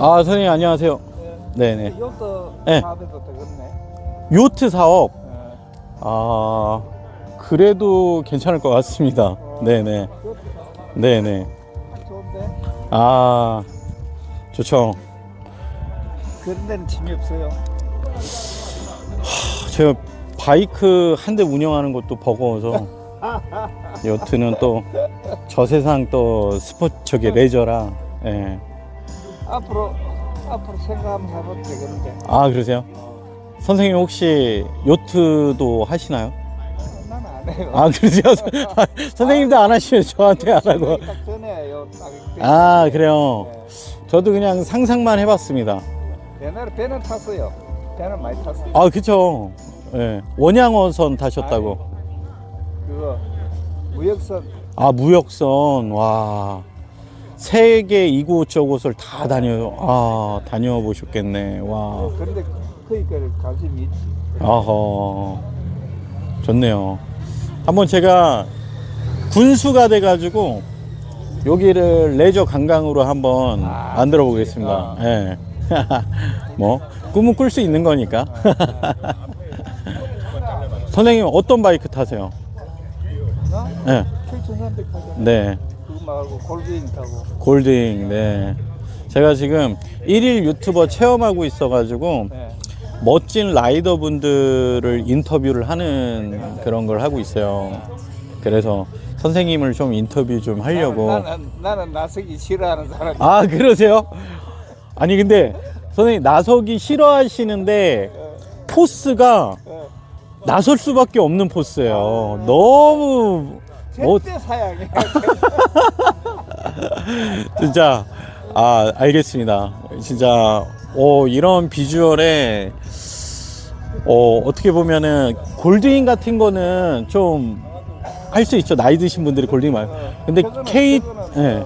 아, 선생님 안녕하세요. 네네. 이것도 네. 사업에도 되겠네. 요트 사업. 어, 아, 그래도 괜찮을 것 같습니다. 네네. 이것도 네네. 좋은데 아, 좋죠. 그런 데는 짐이 없어요. 제가 바이크 한 대 운영하는 것도 버거워서 요트는 또 저 세상 또 스포츠 저기 레저라. 예. 앞으로 앞으로 생각 한번 해봐도 되겠는데. 아, 그러세요? 선생님 혹시 요트도 하시나요? 나는 안 해요. 아, 그러세요? 선생님도 안 하시면 저한테 안 하고. 딱 전에요. 딱 아, 그래요. 네. 저도 그냥 상상만 해봤습니다. 옛날에 배는 탔어요. 배는 많이 탔어요. 아, 그쵸. 예. 원양어선 타셨다고. 그거 무역선 아, 무역선. 와. 세계 이곳저곳을 다 다녀, 아, 다녀보셨겠네. 와. 그런데 거기까지 관심이 있지. 아허. 좋네요. 한번 제가 군수가 돼가지고 여기를 레저 관광으로 한번 아, 만들어 보겠습니다. 예. 뭐, 꿈은 꿀 수 있는 거니까. 선생님, 어떤 바이크 타세요? 나 예. 7,300 하잖아. 네. 말고 골드인 타고. 골딩, 네. 제가 지금 일일 유튜버 체험하고 있어가지고 네. 멋진 라이더 분들을 인터뷰를 하는 그런 걸 하고 있어요. 그래서 선생님을 좀 인터뷰 좀 하려고. 나는, 나는 나서기 싫어하는 사람 이. 아, 그러세요? 아니, 근데 선생님 나서기 싫어하시는데 포스가 어, 나설 수밖에 없는 포스예요. 너무 뭐 절대 사양이야. 진짜 아 알겠습니다. 진짜 어 이런 비주얼에 어 어떻게 보면은 골드인 같은 거는 좀 할 수 있죠. 나이 드신 분들이 골드인 말. 근데 저거는- K 저거는- 예.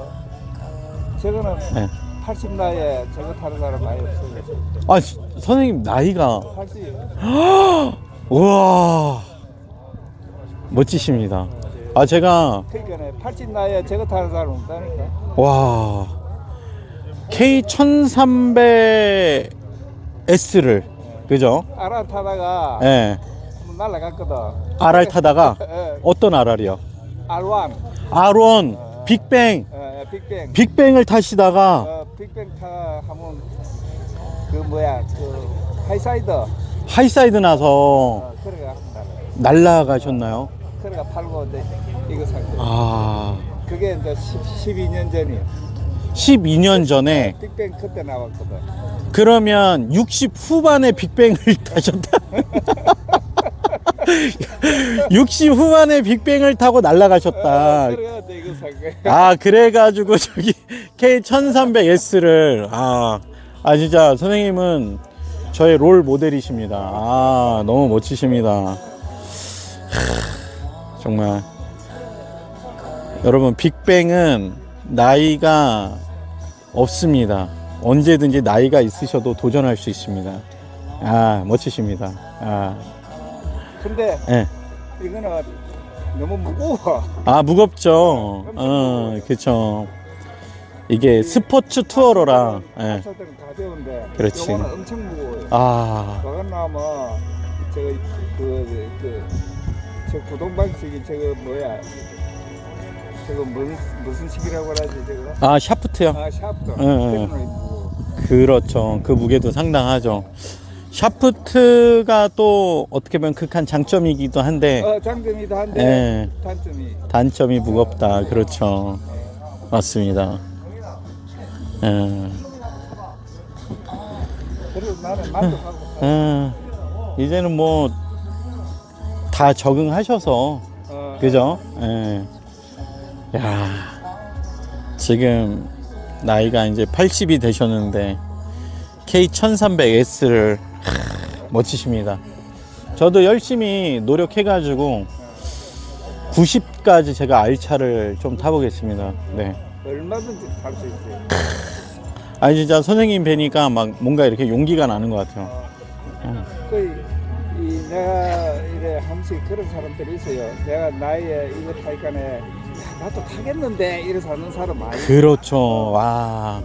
저거는 네. 80 나이에 저거 타는 사람 많이 없어요. 아 시- 선생님 나이가 80. 우와 멋지십니다. 아 제가 그러니까 80 나이에 저거 타는 사람 없다니까. 와 K 1300S를 그죠? 알아 타다가 예. 한번 날라갔거든. RR 타다가 예, 어떤 RR이요? R1, R1 빅뱅 어, 빅뱅. 빅뱅을 타시다가 어, 빅뱅 타 하면 그 뭐야 그 하이사이더. 하이사이드 나서 어, 그래가. 날라가셨나요? 그래가 팔고 이제 이거 산 거. 아 그게 이제 10, 12년 전이야. 12년 전에 빅뱅 그때 나왔거든. 그러면 60 후반에 빅뱅을 타셨다. 60 후반에 빅뱅을 타고 이거 산 거야. 아 그래가지고 저기 K 1300S를 아, 아 진짜 선생님은 저의 롤 모델이십니다. 아 너무 멋지십니다. 하, 정말 여러분 빅뱅은 나이가 없습니다. 언제든지 나이가 있으셔도 도전할 수 있습니다. 아 멋지십니다. 아, 근데 예. 이거는 너무 무거워. 아 무겁죠. 어, 그렇죠. 이게 스포츠 투어로라. 예. 가벼운데 그렇지. 엄청 무거워요. 아, 저건 나면 저거 그, 그, 저 구동 방식이 저거 뭐야? 저거 무슨 무슨 식이라고 하지 저거? 아 샤프트요. 아 샤프트. 그거는 무거워. 그렇죠. 그 무게도 상당하죠. 샤프트가 또 어떻게 보면 극한 장점이기도 한데 어 장점이도 한데 예. 단점이 단점이 무겁다. 그렇죠. 맞습니다. 예. 그래도 나는 만족하고. 예. 이제는 뭐 다 적응하셔서 어, 그죠? 예. 야, 지금 나이가 이제 80이 되셨는데 K1300S를 멋지십니다. 저도 열심히 노력해가지고 90까지 제가 알차를 좀 타보겠습니다. 네. 얼마든지 탈수 있어요. 아니 진짜 선생님 뵈니까 막 뭔가 이렇게 용기가 나는 것 같아요. 거의 이 내가 함씩 그런 사람들이 있어요. 내가 나이에 이거 타니까네 야, 나도 타겠는데 이래서 하는 사람 많이. 그렇죠. 와.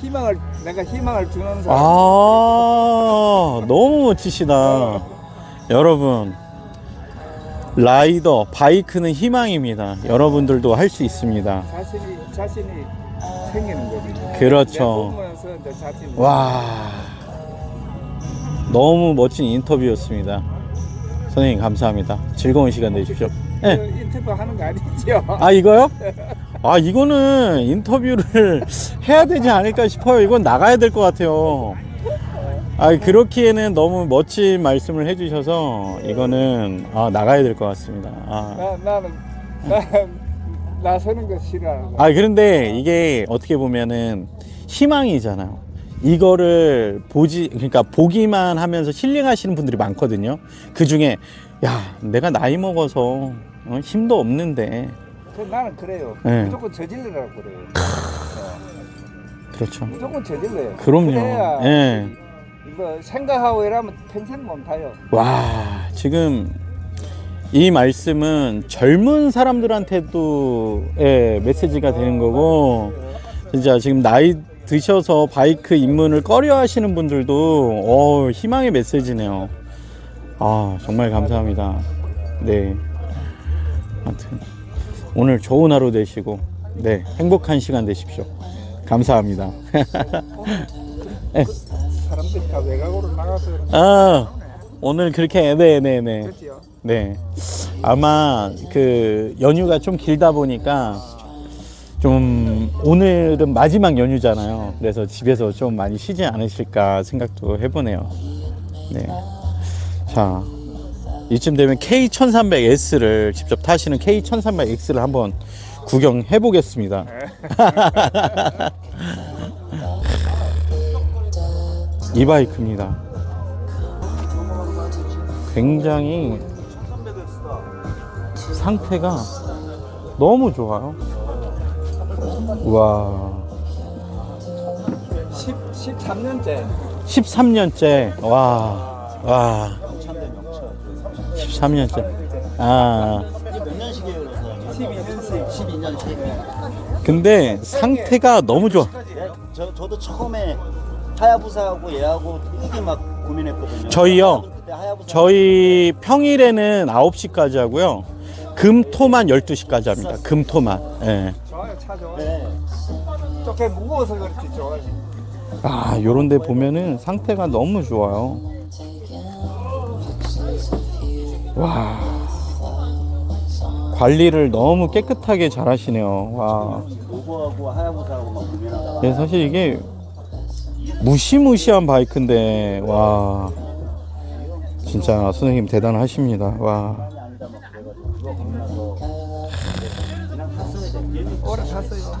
희망을 내가 희망을 주는 사람. 아, 너무 멋지시다. 여러분, 라이더, 바이크는 희망입니다. 여러분들도 할 수 있습니다. 자신이 자신이 생기는 거지. 그렇죠. 와, 너무 멋진 인터뷰였습니다. 선생님, 감사합니다. 즐거운 시간 되십시오. 그 네. 인터뷰 하는 거 아니죠? 아, 이거요? 아, 이거는 인터뷰를 해야 되지 않을까 싶어요. 이건 나가야 될 것 같아요. 아, 그렇기에는 너무 멋진 말씀을 해주셔서 이거는 아, 나가야 될 것 같습니다. 아. 나, 나는 나 나서는 거 거. 아, 그런데 이게 어떻게 보면은 희망이잖아요. 이거를 보지, 그러니까 보기만 하면서 힐링하시는 분들이 많거든요. 그 중에, 야, 내가 나이 먹어서 어, 힘도 없는데. 그 나는 그래요. 네. 무조건 저질러라고 그래요. 그렇죠. 무조건 저질러요. 그럼요. 그래야 예. 이거 생각하고 이러면 평생 못 타요. 와, 지금 이 말씀은 젊은 사람들한테도 예, 메시지가 되는 거고, 진짜 지금 나이 드셔서 바이크 입문을 꺼려 하시는 분들도, 어, 희망의 메시지네요. 아, 정말 감사합니다. 네. 아무튼, 오늘 좋은 하루 되시고, 네, 행복한 시간 되십시오. 감사합니다. 사람들이 다 외곽으로 나가서 그런 아, 오늘 그렇게, 네네네. 거지요. 네. 아마 그 연휴가 좀 길다 보니까 좀 오늘은 마지막 연휴잖아요. 그래서 집에서 좀 많이 쉬지 않으실까 생각도 해보네요. 네. 자, 이쯤 되면 K1300S를 직접 타시는 K1300X를 한번 구경해 보겠습니다. 이 바이크입니다. 굉장히 상태가 너무 좋아요. 와, 10 13년째 13년째. 와, 와. 13년째. 아, 이게 몇 년식이에요, 그래서? 12년씩 12년식. 근데 상태가 너무 좋아. 네, 저, 저도 처음에 하야부사하고 얘하고 되게 막 고민했거든요. 저희요? 그때 하야부사. 저희 평일에는 9시까지 하고요. 금 토만 12시까지 합니다. 금 토만. 예. 차 좋아요. 네. 조금 무거워서 그렇지 좋아요. 아, 요런 데 보면은 상태가 너무 좋아요. 와. 관리를 너무 깨끗하게 잘 하시네요. 와. 하야부사하고 막. 예, 사실 이게 무시무시한 바이크인데, 와. 진짜 선생님 대단하십니다. 와. 오래 탔어요.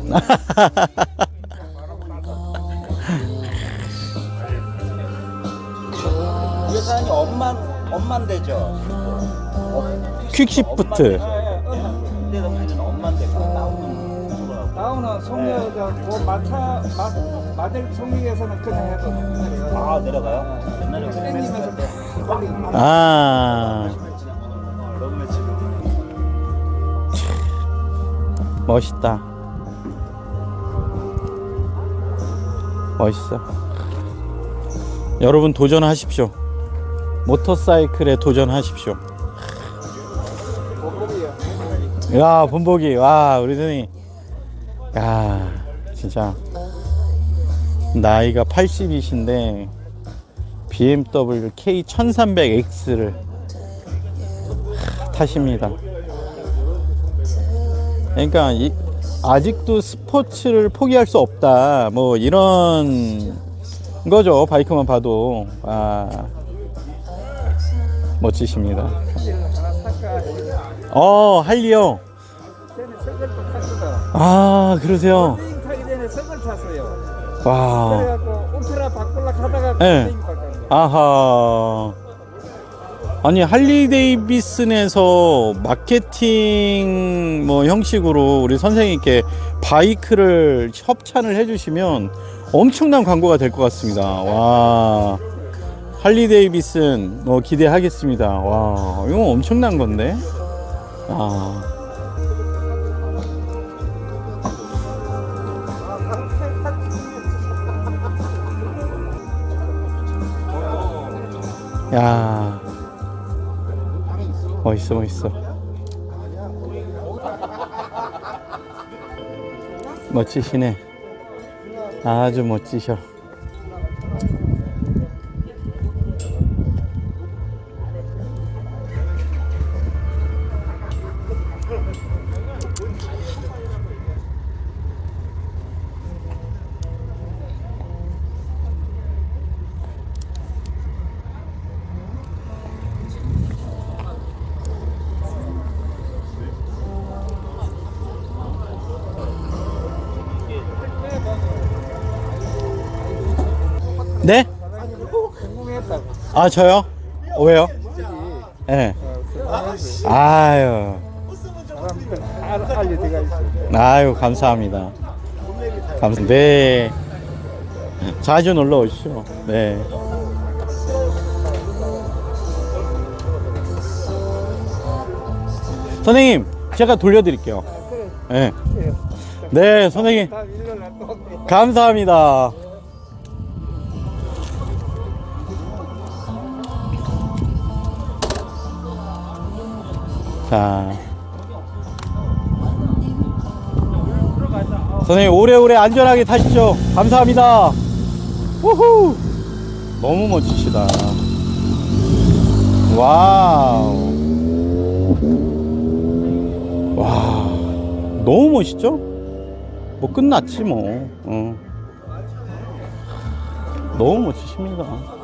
이게 사장님 엄만 엄만 되죠. 어, 퀵시프트. 엄만 되고 나오는. 다운은 송여가 그 마차 마 마들 송역에서는 그냥 해도 내려가요. 아 내려가요? 옛날에 빨리 아, 멋있다. 멋있어. 여러분 도전하십시오. 모터사이클에 도전하십시오. 야, 본보기. 와, 우리 선생님. 야, 진짜. 나이가 80이신데, BMW K1300X를 타십니다. 그러니까, 이, 아직도 스포츠를 포기할 수 없다. 뭐, 이런 거죠. 바이크만 봐도. 아, 멋지십니다. 어, 할리요. 아, 그러세요. 링 타기 전에 선걸 탔어요. 와. 그래갖고 울트라 바꾸려 하다가 네. 링 바꿨네. 아하. 아니 할리 데이비슨에서 마케팅 뭐 형식으로 우리 선생님께 바이크를 협찬을 해주시면 엄청난 광고가 될 것 같습니다. 와 할리 데이비슨 뭐 기대하겠습니다. 와 이거 엄청난 건데. 아. 야. 멋있어 멋있어. 멋지시네. 아주 멋지셔 네? 아 저요? 왜요? 예. 네. 아유 있어. 아유 감사합니다. 감사. 네. 자주 놀러 오시죠. 네. 선생님, 제가 돌려드릴게요. 네. 네, 선생님. 감사합니다. 자. 선생님, 오래오래 안전하게 타시죠. 감사합니다. 우후! 너무 멋지시다. 와우. 와. 너무 멋있죠? 뭐 끝났지 뭐. 어. 너무 멋지십니다.